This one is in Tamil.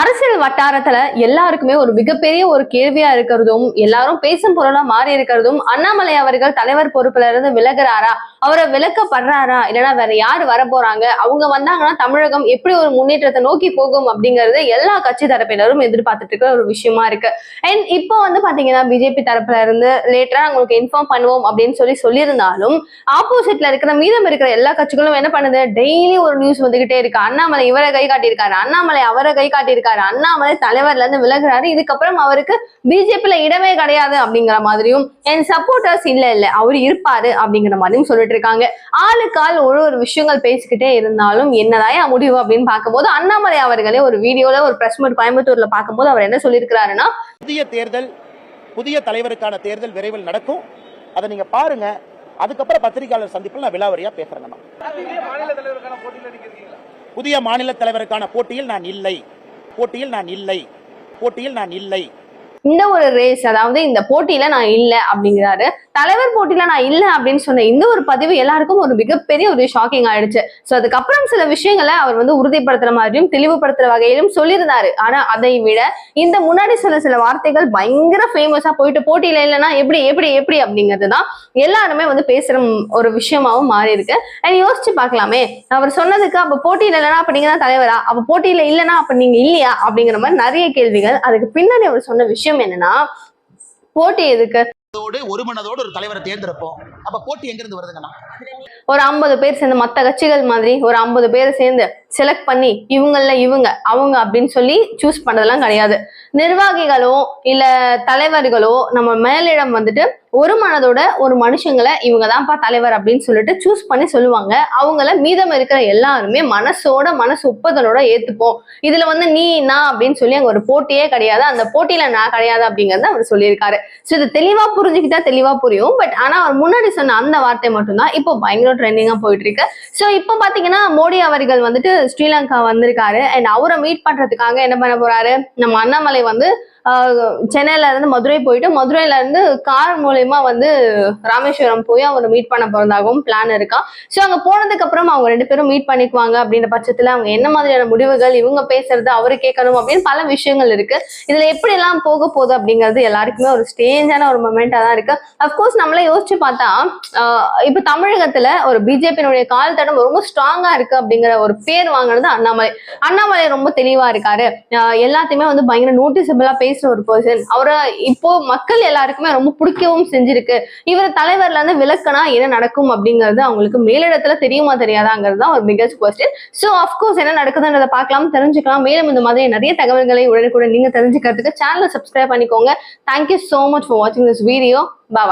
அரசியல் வட்டாரத்துல எல்லாருக்குமே ஒரு மிகப்பெரிய ஒரு கேள்வியா இருக்கிறதும் எல்லாரும் பேசும் பொருளா மாறி இருக்கிறதும் அண்ணாமலை அவர்கள் தலைவர் பொறுப்புல இருந்து விலகுறாரா? அவரை விளக்கப்படுறாரா இல்லைன்னா வேற யாரு வர போறாங்க அவங்க வந்தாங்கன்னா தமிழகம் எப்படி ஒரு முன்னேற்றத்தை நோக்கி போகும் அப்படிங்கறது எல்லா கட்சி தரப்பினரும் எதிர்பார்த்துட்டு இருக்கிற ஒரு விஷயமா இருக்கு. அண்ட் இப்போ வந்து பாத்தீங்கன்னா பிஜேபி தரப்புல இருந்து லேட்டரா உங்களுக்கு இன்ஃபார்ம் பண்ணுவோம் அப்படின்னு சொல்லி சொல்லியிருந்தாலும் ஆப்போசிட்ல இருக்கிற மீதம் இருக்கிற எல்லா கட்சிகளும் என்ன பண்ணுது? டெய்லி ஒரு நியூஸ் வந்துகிட்டே இருக்கு. அண்ணாமலை இவரை கை காட்டியிருக்காரு. அண்ணாமலை அவரை கை காட்டியிருக்காரு. அண்ணாமலை தலைவர்ல இருந்து விலகுறாரு. இதுக்கப்புறம் அவருக்கு பிஜேபில இடமே கிடையாது அப்படிங்கிற மாதிரியும் என் சப்போர்ட்டர்ஸ் இல்ல இல்ல அவர் இருப்பாரு அப்படிங்கிற மாதிரியும் சொல்லிட்டு இருக்காங்க. ஆளுக்கு ஆள் ஒரு ஒரு விஷயங்கள் பேசிக்கிட்டே இருந்தாலும் என்னதாயா முடிவு அப்படின்னு பார்க்கும்போது அண்ணாமலை அவர்களே ஒரு வீடியோல ஒரு பிரஸ் மீட் கோயம்புத்தூர்ல பார்க்கும்போது அவர் என்ன சொல்லியிருக்கிறாருன்னா புதிய தேர்தல் புதிய தலைவருக்கான தேர்தல் விரைவில் நடக்கும். அதை நீங்க பாருங்க. அதுக்கப்புறம் பத்திரிகையாளர் சந்திப்பில் நான் விலாவரியா பேசுறேன். புதிய மாநில தலைவருக்கான போட்டியில் நான் இல்லை. போட்டியில் நான் இல்லை. போட்டியில் நான் இல்லை. இந்த ஒரு ரேஸ் அதாவது இந்த போட்டியில நான் இல்ல அப்படிங்கிறாரு. தலைவர் போட்டியில நான் இல்ல அப்படின்னு சொன்ன இந்த ஒரு பதிவு எல்லாருக்கும் ஒரு மிகப்பெரிய ஒரு ஷாக்கிங் ஆயிடுச்சு. சோ அதுக்கப்புறம் சில விஷயங்களை அவர் வந்து உறுதிப்படுத்துற மாதிரியும் தெளிவுபடுத்துற வகையிலும் சொல்லியிருந்தாரு. ஆனா அதை விட இந்த முன்னாடி சில சில வார்த்தைகள் பயங்கர ஃபேமஸா போயிட்டு போட்டியில இல்லைன்னா எப்படி எப்படி எப்படி அப்படிங்கிறது தான் எல்லாருமே வந்து பேசுற ஒரு விஷயமாவும் மாறி இருக்கு அண்ட் யோசிச்சு பார்க்கலாமே. அவர் சொன்னதுக்கு அப்ப போட்டியில இல்லைன்னா அப்ப நீங்க தான் தலைவரா? அப்ப போட்டியில இல்லைன்னா அப்ப நீங்க இல்லையா? அப்படிங்கிற மாதிரி நிறைய கேள்விகள் அதுக்கு பின்னாடி அவர் சொன்ன விஷயம் என்னன்னா போட்டி எதுக்கு? ஒரு மனதோடு ஒரு தலைவரை தேர்ந்தெடுப்போம். அப்ப போட்டி எங்க இருந்து வருதுங்கண்ணா? ஒரு ஐம்பது பேர் சேர்ந்து மற்ற கட்சிகள் மாதிரி ஒரு ஐம்பது பேர் சேர்ந்து செலக்ட் பண்ணி இவங்கள இவங்க அவங்க அப்படின்னு சொல்லி சூஸ் பண்ணதெல்லாம் கிடையாது. நிர்வாகிகளோ இல்ல தலைவர்களோ நம்ம மேலிடம் வந்துட்டு ஒரு மனதோட ஒரு மனுஷங்களை இவங்க தான்ப்பா தலைவர் அப்படின்னு சொல்லிட்டு சூஸ் பண்ணி சொல்லுவாங்க. அவங்கள மீதம் இருக்கிற எல்லாருமே மனசோட மனசு ஒப்புதலோட ஏத்துப்போம். இதுல வந்து நீ நான் அப்படின்னு சொல்லி அங்க ஒரு போட்டியே கிடையாது. அந்த போட்டியில நான் கிடையாது அப்படிங்கறத அவர் சொல்லியிருக்காரு. ஸோ இது தெளிவா புரிஞ்சுக்கிட்டா தெளிவா புரியும். பட் ஆனா அவர் முன்னாடி சொன்ன அந்த வார்த்தை மட்டும்தான் இப்போ பயங்கர ட்ரெண்டிங்கா போயிட்டு இருக்கு. ஸோ இப்போ பாத்தீங்கன்னா மோடி அவர்கள் வந்துட்டு ஸ்ரீலங்கா வந்திருக்காரு. அண்ட் அவரை மீட் பண்றதுக்காக என்ன பண்ண போறாரு? நம்ம அண்ணாமலை வந்து சென்னையில இருந்து மதுரை போயிட்டு மதுரையில இருந்து கார் மூலயமா வந்து ராமேஸ்வரம் போய் அவங்க மீட் பண்ண போறதாகவும் பிளான் இருக்கா? ஸோ அங்க போனதுக்கு அப்புறம் அவங்க ரெண்டு பேரும் மீட் பண்ணிக்குவாங்க அப்படின்ற பட்சத்துல அவங்க என்ன மாதிரியான முடிவுகள் இவங்க பேசுறது அவரு கேட்கணும் அப்படின்னு பல விஷயங்கள் இருக்கு. இதுல எப்படி எல்லாம் போக போகுது அப்படிங்கிறது எல்லாருக்குமே ஒரு ஸ்டேஞ்சான ஒரு மொமெண்டா தான் இருக்கு. அப்கோர்ஸ் நம்மளே யோசிச்சு பார்த்தா இப்ப தமிழகத்துல ஒரு பிஜேபியினுடைய கால் தடம் ரொம்ப ஸ்ட்ராங்கா இருக்கு அப்படிங்கிற ஒரு பேர் வாங்கினது அண்ணாமலை. அண்ணாமலை ரொம்ப தெளிவா இருக்காரு. எல்லாத்தையுமே வந்து பயங்கர நோட்டிசபிளா பேசுற ஒரு பர்சன் அவரை இப்போ மக்கள் எல்லாருக்குமே ரொம்ப பிடிக்கவும் செஞ்சிருக்கு. இவர் தலைவர்ல இருந்து விலக்குனா என்ன நடக்கும் அப்படிங்கிறது அவங்களுக்கு மேலிடத்துல தெரியுமா தெரியாதாங்கிறது தான் ஒரு பிகஸ்ட் கொஸ்டின் ஸோ அஃப்கோர்ஸ் என்ன நடக்குதுன்றத பார்க்கலாம் தெரிஞ்சுக்கலாம். மேலும் இந்த மாதிரி நிறைய தகவல்களை உடனுக்குடன் நீங்க தெரிஞ்சுக்கிறதுக்கு சேனலை சப்ஸ்கிரைப் பண்ணிக்கோங்க. Thank you so much for வாட்சிங் திஸ் வீடியோ பாய்